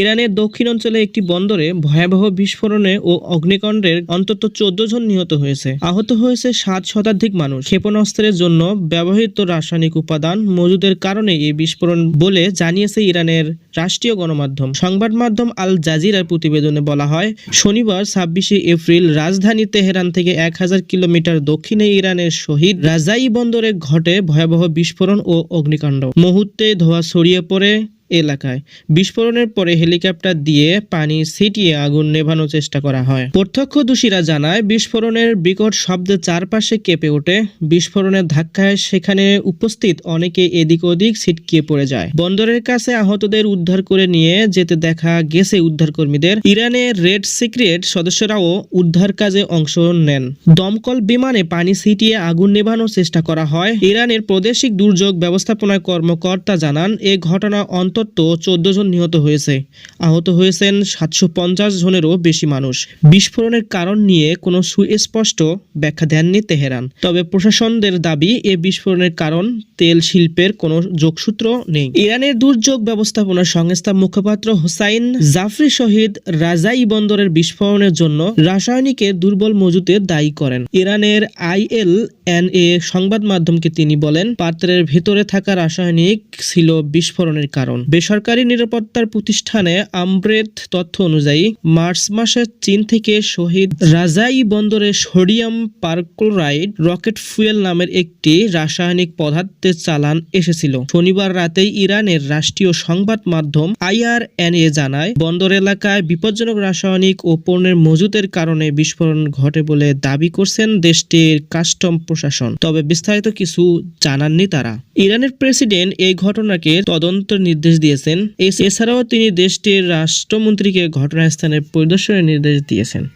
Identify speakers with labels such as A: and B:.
A: ইরানের দক্ষিণ অঞ্চলে একটি বন্দরে ভয়াবহ বিস্ফোরণে ও অগ্নিকাণ্ডের অন্তত চোদ্দ জন নিহত হয়েছে। আহত হয়েছে সাত শতাধিক মানুষ। ক্ষেপণাস্ত্রের জন্য ব্যবহৃত রাসায়নিক উপাদান মজুদের কারণে এই বিস্ফোরণ বলে জানিয়েছে ইরানের রাষ্ট্রীয় গণমাধ্যম। সংবাদ মাধ্যম আল জাজিরার প্রতিবেদনে বলা হয়, শনিবার ছাব্বিশে এপ্রিল রাজধানী তেহরান থেকে এক হাজার কিলোমিটার দক্ষিণে ইরানের শহীদ রাজাই বন্দরে ঘটে ভয়াবহ বিস্ফোরণ ও অগ্নিকাণ্ড। মুহূর্তে ধোঁয়া ছড়িয়ে পড়ে এলাকায়। বিস্ফোরণের পরে হেলিকপ্টার দিয়ে পানি ছিটিয়ে আগুন নেভানোর চেষ্টা করা হয়। প্রত্যক্ষদর্শীরা জানায়, বিস্ফোরণের বিকট শব্দে চারপাশে কেঁপে ওঠে। বিস্ফোরণের ধাক্কায় সেখানে উপস্থিত অনেকে এদিক ওদিক ছিটকিয়ে পড়ে যায়। বন্দরের কাছে আহতদের উদ্ধার করে নিয়ে যেতে দেখা গেছে উদ্ধারকর্মীদের। ইরানের রেড সিক্রেট সদস্যরাও উদ্ধার কাজে অংশ নেন। দমকল বিমানে পানি ছিটিয়ে আগুন নেভানোর চেষ্টা করা হয়। ইরানের প্রাদেশিক দুর্যোগ ব্যবস্থাপনা কর্মকর্তা জানান, এ ঘটনা অন্তত চোদ্দ জন নিহত হয়েছে। আহত হয়েছেন সাতশো পঞ্চাশ জনেরও বেশি মানুষ। বিস্ফোরণের কারণ নিয়ে কোনো সুস্পষ্ট ব্যাখ্যা দেননি তেহরান। তবে প্রশাসনদের দাবি, এ বিস্ফোরণের কারণ তেল শিল্পের কোনো যোগসূত্র নেই। ইরানের দুর্যোগ ব্যবস্থাপনা সংস্থা মুখপাত্র হোসাইন জাফরি শহীদ রাজাই বন্দরের বিস্ফোরণের জন্য রাসায়নিকের দুর্বল মজুতে দায়ী করেন। ইরানের আইএল এন এ সংবাদ মাধ্যমকে তিনি বলেন, পাত্রের ভেতরে থাকা রাসায়নিক ছিল বিস্ফোরণের কারণ। বেসরকারি নিরাপত্তার প্রতিষ্ঠানে আমব্রেথ তথ্য অনুযায়ী মার্চ মাসে চীন থেকে শহীদ রাজাই বন্দরে সোডিয়াম পারক্লোরাইড রকেট ফুয়েল নামের একটি রাসায়নিক পদার্থের চালান এসেছিল। শনিবার রাতেই ইরানের রাষ্ট্রীয় সংবাদ মাধ্যম আইআরএনএ জানায়, বন্দর এলাকায় বিপজ্জনক রাসায়নিক ও পণ্যের মজুতের কারণে বিস্ফোরণ ঘটে বলে দাবি করছেন দেশটির কাস্টম প্রশাসন। তবে বিস্তারিত কিছু জানাননি তারা। ইরানের প্রেসিডেন্ট এই ঘটনাকে তদন্তের নির্দেশ দিয়েছেন। এছ- এছাড়াও তিনি দেশটির রাষ্ট্রমন্ত্রীকে ঘটনাস্থানে পরিদর্শনের নির্দেশ দিয়েছেন।